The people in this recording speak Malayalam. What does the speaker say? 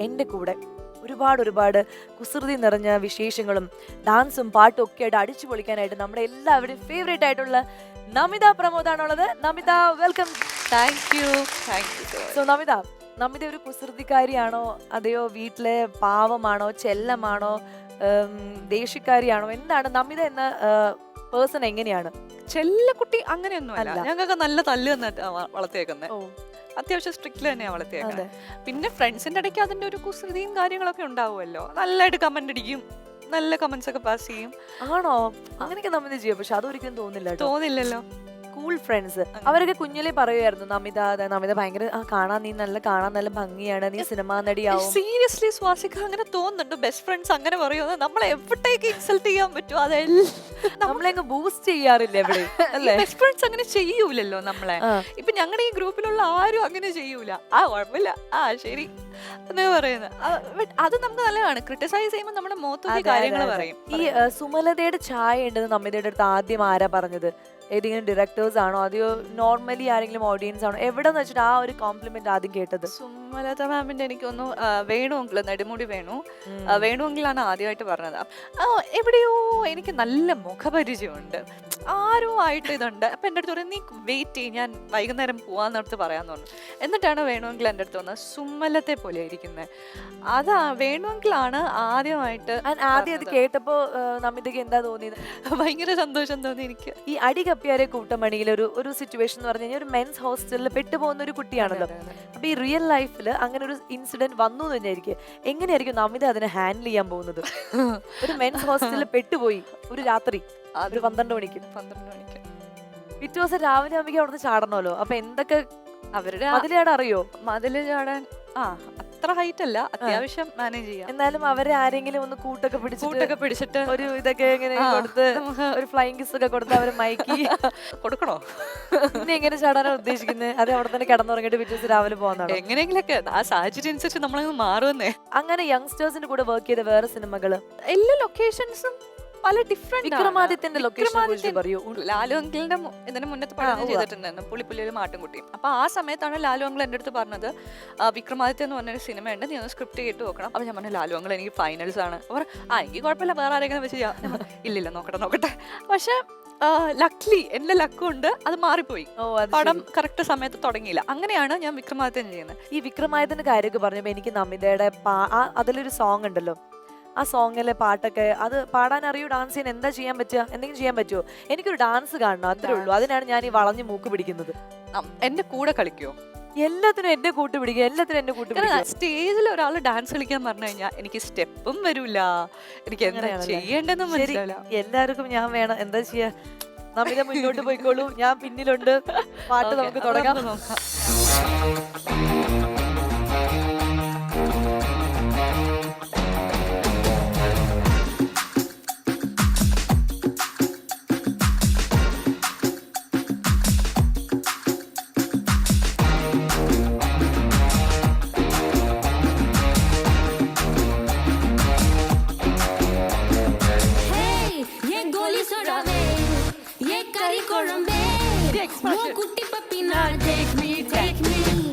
എന്റെ കൂടെ ഒരുപാട് ഒരുപാട് കുസൃതി നിറഞ്ഞ വിശേഷങ്ങളും ഡാൻസും പാട്ടും ഒക്കെ ആയിട്ട് അടിച്ചു പൊളിക്കാനായിട്ട് നമ്മുടെ എല്ലാവരുടെയും ഫേവറേറ്റ് ആയിട്ടുള്ള Namitha പ്രമോദാണുള്ളത്. Namitha welcome thank you thank you so Namitha Namitha ഒരു കുസൃതിക്കാരിയാണോ? അതെയോ വീട്ടിലെ പാവമാണോ ചെല്ലമാണോ ദേഷ്യക്കാരിയാണോ? എന്താണ് നമിത എന്ന പേഴ്സൺ എങ്ങനെയാണ്? ചെല്ലക്കുട്ടി അങ്ങനെയൊന്നും അല്ല. ഞങ്ങൾക്ക് നല്ല തല്ല് തന്നിട്ട് വളർത്തിയേക്കുന്നത് ഓ. അത്യാവശ്യം സ്ട്രിക്റ്റിൽ തന്നെയാണ് വളർത്തിയേക്കുന്നത് അതെ. പിന്നെ ഫ്രണ്ട്സിന്റെ ഇടയ്ക്ക് അതിന്റെ ഒരു കുസൃതിയും കാര്യങ്ങളൊക്കെ ഉണ്ടാവുമല്ലോ. നല്ലതായിട്ട് കമന്റ് അടിക്കും. നല്ല കമന്റ്സ് ഒക്കെ പാസ് ചെയ്യും. ആണോ? അങ്ങനെയൊക്കെ നമ്മൾ ചെയ്യാം? പക്ഷെ അതൊരിക്കലും തോന്നില്ല തോന്നില്ലല്ലോ. സ്കൂൾ ഫ്രണ്ട്സ് അവരൊക്കെ കുഞ്ഞിലെ പറയുമായിരുന്നു നമിത അതെ നമിത ഭയങ്കര ആ കാണാൻ നീ നല്ല കാണാൻ നല്ല ഭംഗിയാണ് നീ സിനിമാ നടിയാവും. സീരിയസ്ലി സ്വാസിക അങ്ങനെ തോന്നുന്നുണ്ട്. ബെസ്റ്റ് ഫ്രണ്ട്സ് അങ്ങനെ പറയുന്നത് നമ്മളെ എവിടേക്ക് ഇൻസൾട്ട് ചെയ്യാൻ പറ്റും? അതെല്ലാം നമ്മളെ അങ്ങ് ബൂസ്റ്റ് ചെയ്യാറില്ല എവിടെ അല്ലേ? ബെസ്റ്റ് ഫ്രണ്ട്സ് അങ്ങനെ ചെയ്യൂലല്ലോ നമ്മളെ. ആ. ഇപ്പൊ ഞങ്ങളുടെ ഈ ഗ്രൂപ്പിലുള്ള ആരും അങ്ങനെ ചെയ്യൂല. ആ കുഴപ്പമില്ല. ആ ശരി. പറയുന്നത്. അത് നമുക്ക് നല്ലതാണ്. ക്രിട്ടിസൈസ് ചെയ്യുമ്പോൾ നമ്മുടെ അതെ, കാര്യങ്ങൾ. പറയും. ഈ സുമലതയുടെ ചായ ഉണ്ടെന്ന് നമിതയുടെ അടുത്ത് ആദ്യം ആരാ പറഞ്ഞത്? ഏതെങ്കിലും ഡയറക്ടേഴ്സ് ആണോ? അതെയോ നോർമലി ആരെങ്കിലും ഓഡിയൻസ് ആണോ? എവിടെ നിന്ന് വെച്ചിട്ട് ആ ഒരു കോംപ്ലിമെന്റ് ആദ്യം കേട്ടത്? സുമലത മാമിന്റെ എനിക്കൊന്ന് വേണുവെങ്കിൽ നെടുമുടി വേണു. വേണുവെങ്കിലാണ് വേണു ആദ്യമായിട്ട് പറഞ്ഞത്. എവിടെയോ എനിക്ക് നല്ല മുഖപരിചയമുണ്ട്. ആരോ ആയിട്ട് ഇതുണ്ട്. അപ്പം എന്റെ അടുത്ത് പറയും നീ വെയിറ്റ് ചെയ്യും ഞാൻ വൈകുന്നേരം പോകാമെന്ന് അടുത്ത് പറയാമെന്ന് പറഞ്ഞു എന്നിട്ടാണ് വേണുവെങ്കിൽ എന്റെ അടുത്ത് വന്നത് സുമ്മലത്തെ പോലെ ഇരിക്കുന്നത് അതാ വേണുവെങ്കിലാണ് ആദ്യമായിട്ട് ആദ്യം അത് കേട്ടപ്പോൾ നമിതയ്ക്ക് എന്താ തോന്നിയത്? ഭയങ്കര സന്തോഷം തോന്നി എനിക്ക്. ഈ അടി കപ്പിയാരെ കൂട്ടമണിയിൽ ഒരു ഒരു സിറ്റുവേഷൻ എന്ന് പറഞ്ഞു കഴിഞ്ഞാൽ ഒരു മെൻസ് ഹോസ്റ്റലിൽ പെട്ടുപോകുന്ന ഒരു കുട്ടിയാണല്ലോ. അതെ. ഈ റിയൽ ലൈഫിൽ അങ്ങനെ ഒരു ഇൻസിഡന്റ് വന്നു എന്ന് വിചാരിക്കുക എങ്ങനെയായിരിക്കും നമിത അതിനെ ഹാൻഡിൽ ചെയ്യാൻ പോകുന്നത്? ഒരു മെൻസ് ഹോസ്റ്റലിൽ പെട്ടുപോയി ഒരു രാത്രി. അത് പന്ത്രണ്ട് മണിക്ക്. പന്ത്രണ്ട് മണിക്ക്. പിറ്റേ ദിവസം രാവിലെ അമ്മയ്ക്ക് അവിടുന്ന് ചാടണമല്ലോ. അപ്പൊ എന്തൊക്കെ അവരുടെ അതിലാണ് അറിയോ? മതിൽ ചാടാൻ ആ അത്ര ഹൈറ്റ് അല്ല. അത്യാവശ്യം മാനേജ് ചെയ്യാം. എന്നാലും അവരെ ആരെങ്കിലും ഒന്ന് കൂട്ടൊക്കെ പിടിച്ച് കൂട്ടൊക്കെ പിടിച്ചിട്ട് ഒരു ഇതൊക്കെ ഇങ്ങനെ കൊടുത്ത് ഒരു ഫ്ലൈങ് കിസ് ഒക്കെ കൊടുത്ത് അവരെ മയക്കി. കൊടുക്കണോ? പിന്നെ എങ്ങനെ ചാടാനാണ് ഉദ്ദേശിക്കുന്നത് അത് അവിടെ തന്നെ കിടന്നുറങ്ങിയിട്ട് പിറ്റേ ദിവസം രാവിലെ പോകുന്നതാണ് എങ്ങനെയെങ്കിലൊക്കെ ആ സാഹചര്യം അനുസരിച്ച് നമ്മളങ്ങ് മാറുമെന്നേ. അങ്ങനെ യങ്സ്റ്റേഴ്സിന്റെ കൂടെ വർക്ക് ചെയ്ത വേറെ സിനിമകൾ. എല്ലാ ലൊക്കേഷൻസും പല ഡിഫറെന്റ് വിക്രമാദിത്യന്റെ ലൊക്കേഷൻ പറയൂ. ലാലു അങ്കിളിന്റെ ഇതിന് മുന്നത്തെ പടം. ചെയ്തിട്ടുണ്ടായിരുന്നു. പുള്ളിപ്പുള്ളിയിൽ മാട്ടുംകുട്ടി. അപ്പൊ ആ സമയത്താണ് ലാലു അങ്കിൾ എന്റെ അടുത്ത് പറഞ്ഞത് വിക്രമാദിത്യ എന്ന് പറഞ്ഞൊരു സിനിമ ഉണ്ട് നീ ഒന്ന് സ്ക്രിപ്റ്റ് കേട്ട് നോക്കണം. അപ്പൊ ഞാൻ പറഞ്ഞു ലാലു അങ്കിൾ എനിക്ക് ഫൈനൽസ് ആണ്. അവർ ആ എനിക്ക് കുഴപ്പമില്ല വേറെ ആരെങ്കിലും വെച്ച് ചെയ്യാം. ഇല്ല ഇല്ലില്ല നോക്കട്ടെ നോക്കട്ടെ. പക്ഷെ ലക്ലി എന്റെ ലക്കുണ്ട് അത് മാറിപ്പോയി. പടം. കറക്റ്റ് സമയത്ത് തുടങ്ങിയില്ല. അങ്ങനെയാണ് ഞാൻ വിക്രമാദിത്യൻ ചെയ്യുന്നത്. ഈ വിക്രമാദിത്യന്റെ കാര്യമൊക്കെ പറഞ്ഞപ്പോ എനിക്ക് നമിതയുടെ അതിലൊരു സോങ് ഉണ്ടല്ലോ. ആ സോങ്ങിലെ പാട്ടൊക്കെ അത് പാടാൻ അറിയൂ? ഡാൻസ് ചെയ്യാൻ എന്താ ചെയ്യാൻ പറ്റുക? എന്തെങ്കിലും ചെയ്യാൻ പറ്റുമോ എനിക്കൊരു ഡാൻസ് കാണണം അത്രേ ഉള്ളൂ. അതിനാണ് ഞാൻ ഈ വളഞ്ഞു മൂക്ക് പിടിക്കുന്നത്. എന്റെ കൂടെ കളിക്കോ? എല്ലാത്തിനും എന്നെ കൂട്ട് പിടിക്കുക എല്ലാത്തിനും എന്നെ കൂട്ട് പിടിക്കുക. സ്റ്റേജിൽ ഒരാൾ ഡാൻസ് കളിക്കാൻ പറഞ്ഞു കഴിഞ്ഞാൽ എനിക്ക് സ്റ്റെപ്പും വരൂല. എനിക്ക് എന്താ ചെയ്യേണ്ടെന്നും മനസ്സിലാവില്ല. എല്ലാവർക്കും ഞാൻ വേണം. എന്താ ചെയ്യാ? നമിത മുന്നോട്ട് പോയിക്കോളൂ. ഞാൻ പിന്നിലുണ്ട്. പാട്ട് നമുക്ക് തുടങ്ങാൻ തുടങ്ങാം നോക്കാം. ये करी कोळंबे वो कुट्टी पप्पी ना take me